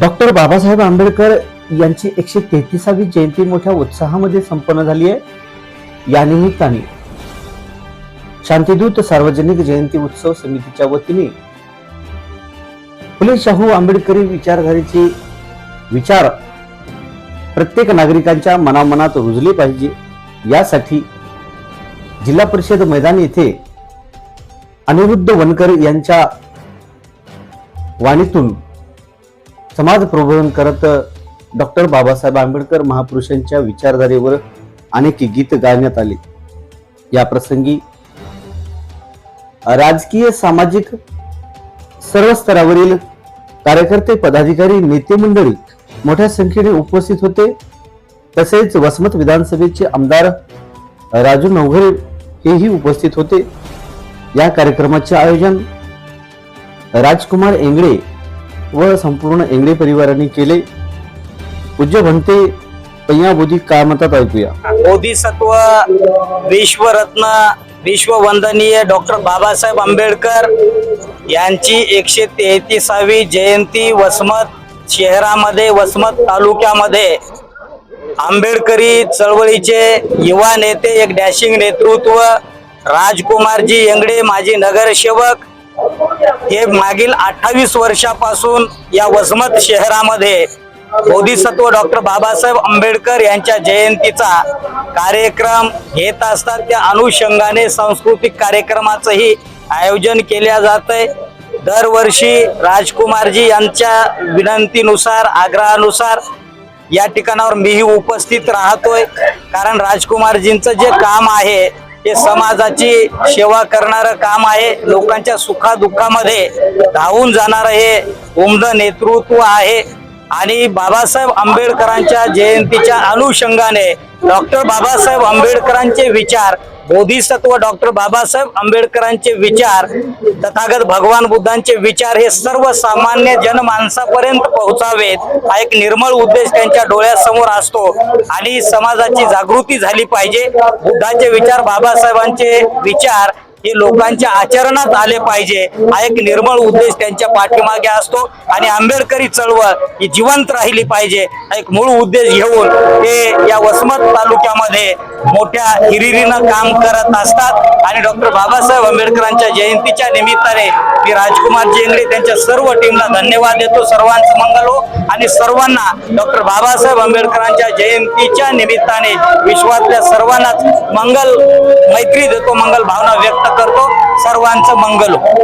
Doctor Babasaheb Ambedkar यांची एकशे तेहतीसावी जयंती मोठ्या उत्साहामध्ये संपन्न झाली आहे. या निमित्ताने शांतिदूत सार्वजनिक जयंती उत्सव समितीच्या वतीने फुले शाहू आंबेडकरी विचारधारेचे विचार प्रत्येक नागरिकांच्या मनामनात रुजले पाहिजे. यासाठी जिल्हा परिषद मैदान येथे अनिरुद्ध वनकर यांच्या वाणीतून समाज प्रबोधन करत डॉक्टर बाबासाहेब आंबेडकर महापुरुषांच्या विचारधारेवर अनेक गीत गायण्यात आले. या प्रसंगी राजकीय सामाजिक सर्व स्तरावरील कार्यकर्ते पदाधिकारी नेते मंडळी मोठ्या संख्येने उपस्थित होते. तसेच वसमत विधानसभेचे आमदार राजू नवघरे हेही उपस्थित होते. या कार्यक्रमाचे आयोजन राजकुमार एंगडे व संपूर्ण एंगडे परिवाराने केले. पूज्य भंते पय्याबोधी काय म्हणतात ऐकूया. बोधिसत्व विश्वरत्न विश्ववंदनीय डॉक्टर बाबासाहेब आंबेडकर यांची एकशे तेहतीसावी जयंती वसमत शहरामध्ये वसमत तालुक्यामध्ये. आंबेडकरी चळवळीचे युवा नेते एक डॅशिंग नेतृत्व राजकुमारजी येंगडे माजी नगरसेवक हे मागील अठ्ठावीस वर्षापासून या वसमत शहरामध्ये बोधिसत्व डॉक्टर बाबासाहेब आंबेडकर यांच्या जयंतीचा कार्यक्रम घेत असतात. त्या अनुषंगाने सांस्कृतिक कार्यक्रमाचंही आयोजन केल्या जात आहे दरवर्षी राजकुमारजी यांच्या विनंतीनुसार आग्रहानुसार या ठिकाणावर मीही उपस्थित राहतोय. कारण राजकुमारजींचं जे काम आहे हे समाजाची सेवा करणारं काम आहे. लोकांच्या सुखादुःखामध्ये धावून जाणारं हे उमद नेतृत्व आहे. आणि बाबासाहेब आंबेडकरांच्या जयंतीच्या अनुषंगाने डॉक्टर बाबासाहेब आंबेडकरांचे विचार बोधिसत्व डॉक्टर बाबासाहेब आंबेडकरांचे विचार तथागत भगवान बुद्धांचे विचार हे सर्वसामान्य जनमानसापर्यंत पोहोचावेत हा एक निर्मळ उद्देश त्यांच्या डोळ्यासमोर असतो. आणि समाजाची जागृती झाली पाहिजे. बुद्धाचे विचार बाबासाहेबांचे विचार हे लोकांच्या आचरणात आले पाहिजे. हा एक निर्मळ उद्देश त्यांच्या पाठीमागे असतो. आणि आंबेडकरी चळवळ ही जिवंत राहिली पाहिजे. हा एक मूळ उद्देश घेऊन ते या वसमत तालुक्यामध्ये मोठ्या हिरिरीनं काम करत असतात. आणि डॉक्टर बाबासाहेब आंबेडकरांच्या जयंतीच्या निमित्ताने मी राजकुमार जेंगडे त्यांच्या सर्व टीमला धन्यवाद देतो. सर्वांचं मंगल हो. आणि सर्वांना डॉक्टर बाबासाहेब आंबेडकरांच्या जयंतीच्या निमित्ताने विश्वातल्या सर्वांनाच मंगल मैत्री देतो मंगल भावना व्यक्त करतो. सर्वांचं मंगल हो.